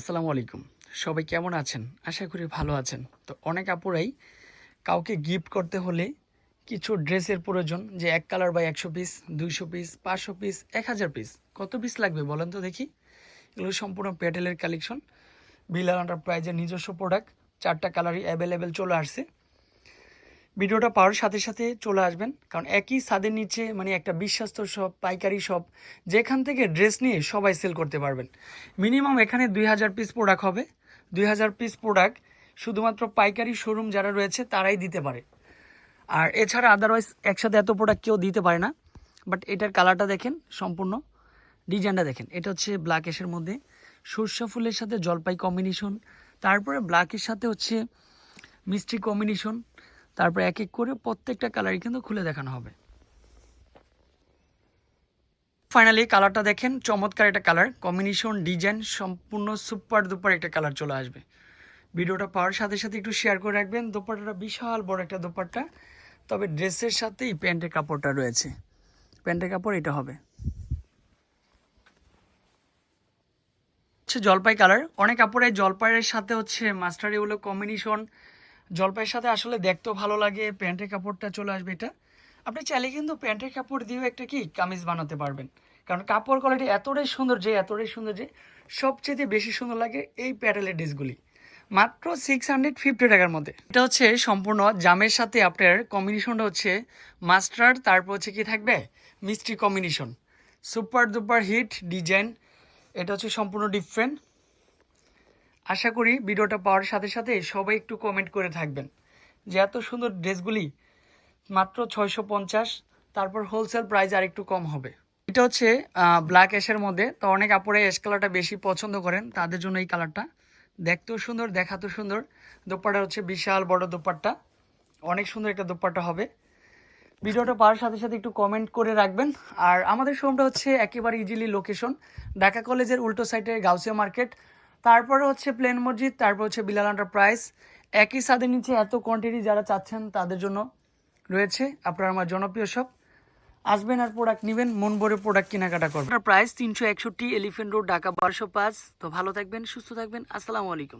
আসসালামু আলাইকুম। সবাই কেমন আছেন? আশা করি ভালো আছেন। তো অনেক আপুরাই কাউকে গিফট করতে হলে কিছু ড্রেসের প্রয়োজন, যে এক কালার বা একশো পিস দুইশো পিস পাঁচশো পিস এক হাজার পিস কত পিস লাগবে বলেন তো দেখি। এগুলো সম্পূর্ণ প্যাটেলের কালেকশন বিলাল প্রাইজের নিজস্ব প্রোডাক্ট চারটা কালারই অ্যাভেলেবেল চলে আসছে। ভিডিওটা পাওয়ার সাথে সাথে চলে আসবেন। কারণ একই ছাদের নিচে মানে একটা বিশ্বাস্ত শপ পাইকারি শপ যেখান থেকে ড্রেস নিয়ে সবাই সেল করতে পারবেন। মিনিমাম এখানে দুই হাজার পিস প্রোডাক্ট হবে। দুই হাজার পিস প্রোডাক্ট শুধুমাত্র পাইকারি শোরুম যারা রয়েছে, তারাই দিতে পারে। আর এছাড়া আদারওয়াইজ একসাথে এত প্রোডাক্ট কেউ দিতে পারে না। বাট এটার কালারটা দেখেন, সম্পূর্ণ ডিজাইনটা দেখেন। এটা হচ্ছে ব্ল্যাক এসের মধ্যে। সর্ষা ফুলের সাথে জলপাই কম্বিনেশন তারপরে ব্ল্যাকের সাথে হচ্ছে মিষ্টি কম্বিনেশন তারপরে এক এক করে প্রত্যেকটা কালারই কিন্তু খুলে দেখানো হবে। ফাইনালি কালারটা দেখেন, চমৎকার একটা কালার কম্বিনেশন ডিজাইন সম্পূর্ণ সুপার দুপার একটা কালার চলে আসবে। ভিডিওটা পাওয়ার সাথে সাথে একটু শেয়ার করে রাখবেন, দোপাট্টাটা বিশাল বড় একটা দোপাট্টা, তবে ড্রেসের সাথেই প্যান্টের কাপড়টা রয়েছে। প্যান্টের কাপড় এটা হবে। হচ্ছে জলপাই কালার অনেক কাপড়ের জলপাইয়ের সাথে হচ্ছে মাস্টার এগুলো কম্বিনেশন জলপাইয়ের সাথে আসলে দেখতেও ভালো লাগে, প্যান্টের কাপড়টা চলে আসবে এটা। আপনি চাইলে কিন্তু প্যান্টের কাপড় দিয়েও একটা কি কামিজ বানাতে পারবেন। কারণ কাপড় কোয়ালিটি এতটাই সুন্দর যে, এতটাই সুন্দর যে, সবচেয়ে বেশি সুন্দর লাগে এই প্যাটেলের ড্রেসগুলি মাত্র সিক্স হান্ড্রেড ফিফটি টাকার মধ্যে। এটা হচ্ছে সম্পূর্ণ জামের সাথে আপনার কম্বিনেশনটা হচ্ছে মাস্টার্ড তারপর হচ্ছে কি থাকবে? মিষ্টি combination super duper hit design এটা হচ্ছে সম্পূর্ণ ডিফারেন্ট আশা করি ভিডিওটা পাওয়ার সাথে সাথে সবাই একটু কমেন্ট করে থাকবেন। যে এত সুন্দর ড্রেসগুলি, মাত্র ছয়শো পঞ্চাশ, তারপর হোলসেল প্রাইস আর একটু কম হবে। এটা হচ্ছে ব্ল্যাক অ্যাশের মধ্যে। তো অনেক আপুরে অ্যাশ কালারটা বেশি পছন্দ করেন, তাদের জন্য এই কালারটা দেখতেও সুন্দর, দেখাতেও সুন্দর। দোপাট্টা হচ্ছে বিশাল বড় দোপাট্টা। অনেক সুন্দর একটা দোপাট্টা হবে। ভিডিওটা পাওয়ার সাথে সাথে একটু কমেন্ট করে রাখবেন। আর আমাদের শোরুমটা হচ্ছে একেবারে ইজিলি লোকেশন ঢাকা কলেজের উল্টো সাইডে গাউসিয়া মার্কেট তারপরে হচ্ছে প্লেন মসজিদ, তারপর হচ্ছে বিলাল প্রাইস একই সাদের নিচে এত কোয়ান্টিটি যারা চাচ্ছেন, তাদের জন্য রয়েছে। আপনার আমার জনপ্রিয় সব। আসবেন আর প্রোডাক্ট নেবেন, মন ভরে প্রোডাক্ট কেনাকাটা করবেন। প্রাইস তিনশো একষট্টি এলিফেন্ট রোড ঢাকা বারোশো পাঁচ। তো ভালো থাকবেন, সুস্থ থাকবেন। আসসালামু আলাইকুম।